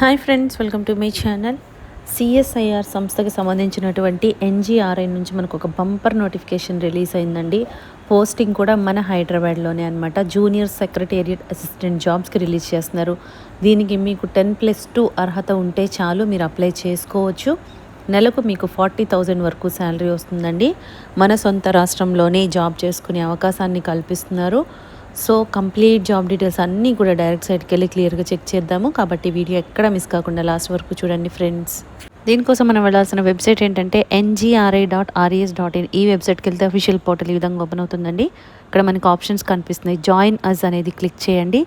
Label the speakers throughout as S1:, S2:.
S1: Hi friends welcome to my channel CSIR సంస్థకి సంబంధించినటువంటి NGRI నుంచి మనకు ఒక బంపర్ నోటిఫికేషన్ రిలీజ్ అయిందండి. పోస్టింగ్ కూడా మన హైదరాబాద్లోనే అనమాట జూనియర్ సెక్రటేరియట్ అసిస్టెంట్ జాబ్స్కి రిలీజ్ చేస్తున్నారు. దీనికి మీకు టెన్ ప్లస్ టూ అర్హత ఉంటే చాలు మీరు అప్లై చేసుకోవచ్చు. నెలకు మీకు ఫార్టీ థౌజండ్ వరకు శాలరీ వస్తుందండి. మన సొంత రాష్ట్రంలోనే జాబ్ చేసుకునే అవకాశాన్ని కల్పిస్తున్నారు. సో కంప్లీట్ జాబ్ డీటెయిల్స్ అన్నీ కూడా డైరెక్ట్ సైట్కి వెళ్ళి క్లియర్గా చెక్ చేద్దాము. కాబట్టి వీడియో ఎక్కడ మిస్ కాకుండా లాస్ట్ వరకు చూడండి ఫ్రెండ్స్. దీనికోసం మనం వెళ్ళాల్సిన వెబ్సైట్ ఏంటంటే NGRI dot RES dot in ఈ వెబ్సైట్కి వెళ్తే అఫీషియల్ పోర్టల్ ఈ విధంగా ఓపెన్ అవుతుందండి. ఇక్కడ మనకి ఆప్షన్స్ కనిపిస్తున్నాయి. జాయిన్ అస్ అనేది క్లిక్ చేయండి.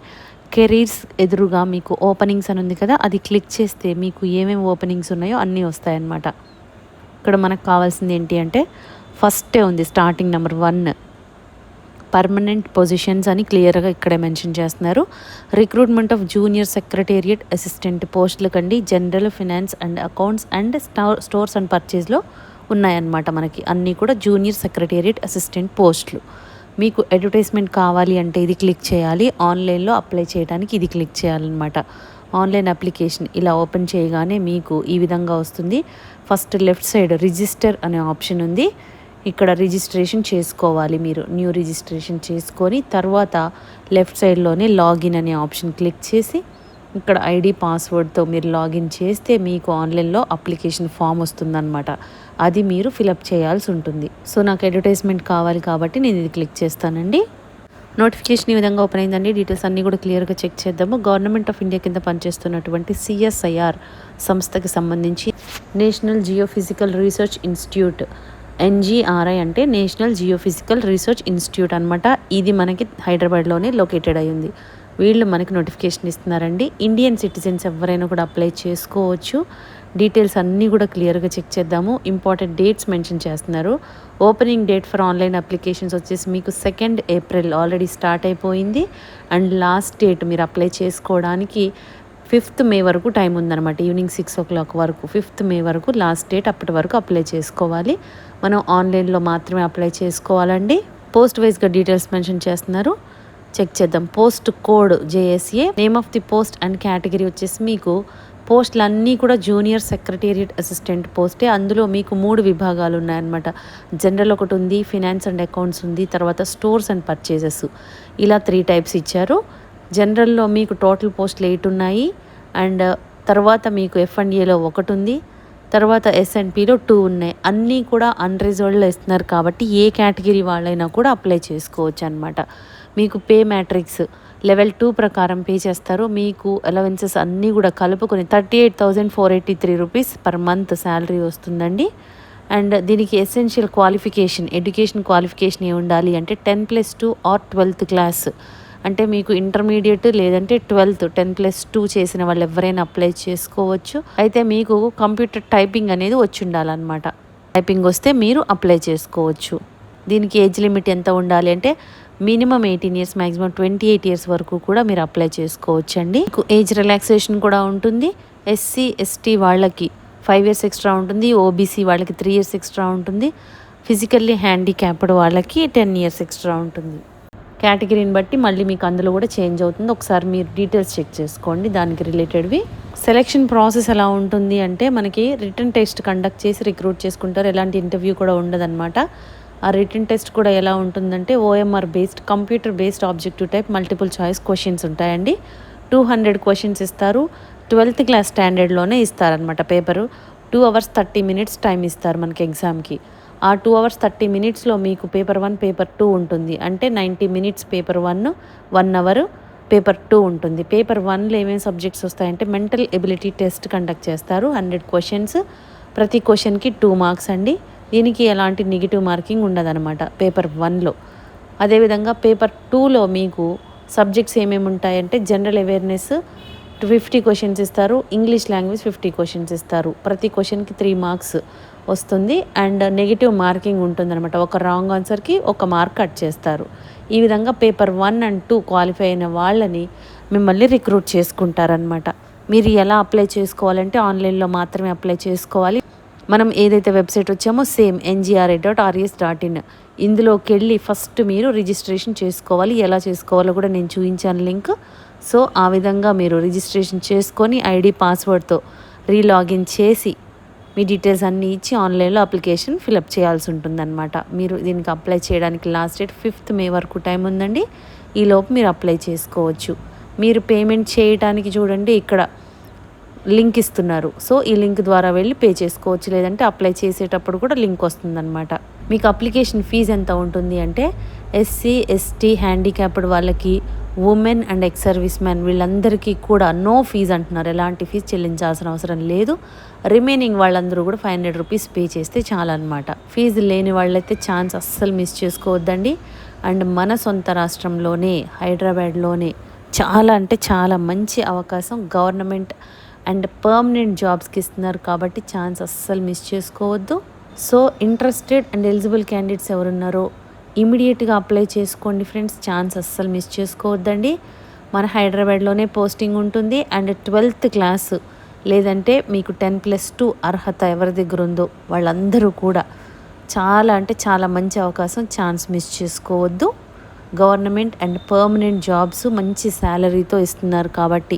S1: కెరీర్స్ ఎదురుగా మీకు ఓపెనింగ్స్ అని ఉంది కదా అది క్లిక్ చేస్తే మీకు ఏమేమి ఓపెనింగ్స్ ఉన్నాయో అన్నీ వస్తాయన్నమాట. ఇక్కడ మనకు కావాల్సింది ఏంటి అంటే ఫస్టే ఉంది starting number one permanent positions అని క్లియర్గా ఇక్కడే మెన్షన్ చేస్తున్నారు. Recruitment of junior secretariat assistant పోస్టుల కండి general finance and accounts and stores and పర్చేస్లో ఉన్నాయన్నమాట మనకి. అన్నీ కూడా జూనియర్ సెక్రటేరియట్ అసిస్టెంట్ పోస్టులు. మీకు అడ్వర్టైజ్మెంట్ కావాలి అంటే ఇది క్లిక్ చేయాలి. ఆన్లైన్లో అప్లై చేయడానికి ఇది క్లిక్ చేయాలన్నమాట. ఆన్లైన్ అప్లికేషన్ ఇలా ఓపెన్ చేయగానే మీకు ఈ విధంగా వస్తుంది. ఫస్ట్ లెఫ్ట్ సైడ్ రిజిస్టర్ అనే ఆప్షన్ ఉంది. ఇక్కడ రిజిస్ట్రేషన్ చేసుకోవాలి మీరు న్యూ రిజిస్ట్రేషన్ చేసుకొని తర్వాత లెఫ్ట్ సైడ్లోనే లాగిన్ అనే ఆప్షన్ క్లిక్ చేసి ఇక్కడ ఐడి పాస్వర్డ్తో మీరు లాగిన్ చేస్తే మీకు ఆన్లైన్లో అప్లికేషన్ ఫామ్ వస్తుందన్నమాట. అది మీరు ఫిలప్ చేయాల్సి ఉంటుంది. సో నాకు అడ్వర్టైజ్మెంట్ కావాలి కాబట్టి నేను ఇది క్లిక్ చేస్తానండి. నోటిఫికేషన్ ఈ విధంగా ఓపెన్ అయిందండి. డీటెయిల్స్ అన్నీ కూడా క్లియర్గా చెక్ చేద్దాము. గవర్నమెంట్ ఆఫ్ ఇండియా కింద పనిచేస్తున్నటువంటి సిఎస్ఐఆర్ సంస్థకి సంబంధించి national geophysical research institute NGRI అంటే నేషనల్ జియోఫిజికల్ రీసెర్చ్ ఇన్స్టిట్యూట్ అనమాట ఇది మనకి హైదరాబాద్లోనే లొకేటెడ్ అయ్యింది వీళ్ళు మనకి నోటిఫికేషన్ ఇస్తున్నారండి. ఇండియన్ సిటిజన్స్ ఎవరైనా కూడా అప్లై చేసుకోవచ్చు. డీటెయిల్స్ అన్నీ కూడా క్లియర్గా చెక్ చేద్దాము. ఇంపార్టెంట్ డేట్స్ మెన్షన్ చేస్తున్నారు. Opening date for online applications వచ్చేసి మీకు సెకండ్ ఏప్రిల్ ఆల్రెడీ స్టార్ట్ అయిపోయింది. అండ్ లాస్ట్ డేట్ మీరు అప్లై చేసుకోవడానికి ఫిఫ్త్ మే వరకు టైం ఉందన్నమాట. ఈవినింగ్ సిక్స్ ఓ క్లాక్ వరకు ఫిఫ్త్ మే వరకు లాస్ట్ డేట్ అప్పటి వరకు అప్లై చేసుకోవాలి. మనం ఆన్లైన్లో మాత్రమే అప్లై చేసుకోవాలండి. పోస్ట్ వైజ్గా డీటెయిల్స్ మెన్షన్ చేస్తున్నారు. చెక్ చేద్దాం. Post code JSA. Name of the post and category వచ్చేసి మీకు పోస్టులు అన్నీ కూడా జూనియర్ సెక్రటేరియట్ అసిస్టెంట్ పోస్టే. అందులో మీకు మూడు విభాగాలు ఉన్నాయన్నమాట. జనరల్ ఒకటి ఉంది ఫినాన్స్ అండ్ అకౌంట్స్ ఉంది తర్వాత స్టోర్స్ అండ్ పర్చేసెస్. ఇలా త్రీ టైప్స్ ఇచ్చారు. జనరల్లో మీకు టోటల్ పోస్టులు ఎయిట్ ఉన్నాయి. అండ్ తర్వాత మీకు ఎఫ్ అండ్ ఏలో ఒకటి ఉంది. తర్వాత ఎస్ఎన్పిలో టూ ఉన్నాయి. అన్నీ కూడా అన్రిజర్వ్డ్లో ఇస్తున్నారు కాబట్టి ఏ కేటగిరీ వాళ్ళైనా కూడా అప్లై చేసుకోవచ్చు అనమాట మీకు పే మ్యాట్రిక్స్ లెవెల్ టూ ప్రకారం పే చేస్తారు. మీకు అలవెన్సెస్ అన్నీ కూడా కలుపుకొని thirty eight thousand four eighty three rupees per month salary వస్తుందండి. అండ్ దీనికి ఎసెన్షియల్ క్వాలిఫికేషన్ ఎడ్యుకేషన్ క్వాలిఫికేషన్ ఏ ఉండాలి అంటే ten plus two or twelfth class అంటే మీకు ఇంటర్మీడియట్ లేదంటే ట్వెల్త్ టెన్ ప్లస్ టూ చేసిన వాళ్ళు ఎవరైనా అప్లై చేసుకోవచ్చు. అయితే మీకు కంప్యూటర్ టైపింగ్ అనేది వచ్చి ఉండాలన్నమాట. టైపింగ్ వస్తే మీరు అప్లై చేసుకోవచ్చు. దీనికి ఏజ్ లిమిట్ ఎంత ఉండాలి అంటే minimum eighteen years maximum twenty eight years వరకు కూడా మీరు అప్లై చేసుకోవచ్చు అండి ఏజ్ రిలాక్సేషన్ కూడా ఉంటుంది. ఎస్సీ ఎస్టీ వాళ్ళకి ఫైవ్ ఇయర్స్ ఎక్స్ట్రా ఉంటుంది. ఓబీసీ వాళ్ళకి త్రీ ఇయర్స్ ఎక్స్ట్రా ఉంటుంది. ఫిజికల్లీ హ్యాండిక్యాప్డ్ వాళ్ళకి టెన్ ఇయర్స్ ఎక్స్ట్రా ఉంటుంది. కేటగిరీని బట్టి మళ్ళీ మీకు అందులో కూడా చేంజ్ అవుతుంది. ఒకసారి మీరు డీటెయిల్స్ చెక్ చేసుకోండి. దానికి రిలేటెడ్వి. సెలెక్షన్ ప్రాసెస్ ఎలా ఉంటుంది అంటే మనకి రిటర్న్ టెస్ట్ కండక్ట్ చేసి రిక్రూట్ చేసుకుంటారు. ఎలాంటి ఇంటర్వ్యూ కూడా ఉండదన్నమాట. ఆ రిటర్న్ టెస్ట్ కూడా ఎలా ఉంటుందంటే OMR based computer based objective type multiple choice questions ఉంటాయండి. టూ హండ్రెడ్ క్వశ్చన్స్ ఇస్తారు. ట్వెల్త్ క్లాస్ స్టాండర్డ్లోనే ఇస్తారనమాట paper. Two hours thirty minutes time ఇస్తారు మనకి ఎగ్జామ్కి. ఆ టూ అవర్స్ థర్టీ మినిట్స్లో మీకు పేపర్ వన్ పేపర్ టూ ఉంటుంది. అంటే ninety minutes paper one one hour paper two ఉంటుంది. పేపర్ వన్లో ఏమేమి సబ్జెక్ట్స్ వస్తాయంటే మెంటల్ ఎబిలిటీ టెస్ట్ కండక్ట్ చేస్తారు. Hundred questions. ప్రతి క్వశ్చన్కి టూ మార్క్స్ అండి. దీనికి ఎలాంటి నెగిటివ్ మార్కింగ్ ఉండదన్నమాట పేపర్ వన్లో. అదేవిధంగా పేపర్ టూలో మీకు సబ్జెక్ట్స్ ఏమేమి ఉంటాయంటే జనరల్ అవేర్నెస్ ఫిఫ్టీ క్వశ్చన్స్ ఇస్తారు. ఇంగ్లీష్ లాంగ్వేజ్ ఫిఫ్టీ క్వశ్చన్స్ ఇస్తారు. ప్రతి క్వశ్చన్కి త్రీ మార్క్స్ వస్తుంది. అండ్ నెగిటివ్ మార్కింగ్ ఉంటుందన్నమాట. ఒక రాంగ్ ఆన్సర్కి ఒక మార్క్ కట్ చేస్తారు. ఈ విధంగా paper one and two qualify అయిన వాళ్ళని మిమ్మల్ని రిక్రూట్ చేసుకుంటారనమాట మీరు ఎలా అప్లై చేసుకోవాలంటే ఆన్లైన్లో మాత్రమే అప్లై చేసుకోవాలి. మనం ఏదైతే వెబ్సైట్ వచ్చామో same NGRI dot RS dot in ఇందులోకి వెళ్ళి ఫస్ట్ మీరు రిజిస్ట్రేషన్ చేసుకోవాలి ఎలా చేసుకోవాలో కూడా నేను చూపించాను లింక్. సో ఆ విధంగా మీరు రిజిస్ట్రేషన్ చేసుకొని ఐడి పాస్వర్డ్తో రీలాగిన్ చేసి మీ డీటెయిల్స్ అన్నీ ఇచ్చి ఆన్లైన్లో అప్లికేషన్ ఫిలప్ చేయాల్సి ఉంటుందన్నమాట. మీరు దీనికి అప్లై చేయడానికి లాస్ట్ డేట్ ఫిఫ్త్ మే వరకు టైం ఉందండి. ఈలోపు మీరు అప్లై చేసుకోవచ్చు. మీరు పేమెంట్ చేయడానికి చూడండి ఇక్కడ లింక్ ఇస్తున్నారు. సో ఈ లింక్ ద్వారా వెళ్ళి పే చేసుకోవచ్చు. లేదంటే అప్లై చేసేటప్పుడు కూడా లింక్ వస్తుందన్నమాట. మీకు అప్లికేషన్ ఫీజు ఎంత ఉంటుంది అంటే ఎస్సీ ఎస్టీ హ్యాండిక్యాప్డ్ వాళ్ళకి women and ex service man వీళ్ళందరికీ కూడా నో ఫీజు అంటున్నారు. ఎలాంటి ఫీజు చెల్లించాల్సిన అవసరం లేదు. రిమైనింగ్ వాళ్ళందరూ కూడా ఫైవ్ హండ్రెడ్ రూపీస్ పే చేస్తే చాలన్నమాట. ఫీజు లేని వాళ్ళైతే ఛాన్స్ అస్సలు మిస్ చేసుకోవద్దండి. అండ్ మన సొంత రాష్ట్రంలోనే హైదరాబాద్లోనే చాలా అంటే చాలా మంచి అవకాశం గవర్నమెంట్ అండ్ పర్మనెంట్ జాబ్స్కి ఇస్తున్నారు కాబట్టి ఛాన్స్ అస్సలు మిస్ చేసుకోవద్దు. So interested and eligible candidates ఎవరున్నారో ఇమీడియట్గా అప్లై చేసుకోండి ఫ్రెండ్స్. ఛాన్స్ అస్సలు మిస్ చేసుకోవద్దండి. మన హైదరాబాద్లోనే పోస్టింగ్ ఉంటుంది అండ్ ట్వెల్త్ క్లాస్ లేదంటే మీకు టెన్ ప్లస్ టూ అర్హత ఎవరి దగ్గర ఉందో వాళ్ళందరూ కూడా చాలా అంటే చాలా మంచి అవకాశం ఛాన్స్ మిస్ చేసుకోవద్దు. గవర్నమెంట్ అండ్ పర్మనెంట్ జాబ్స్ మంచి శాలరీతో ఇస్తున్నారు కాబట్టి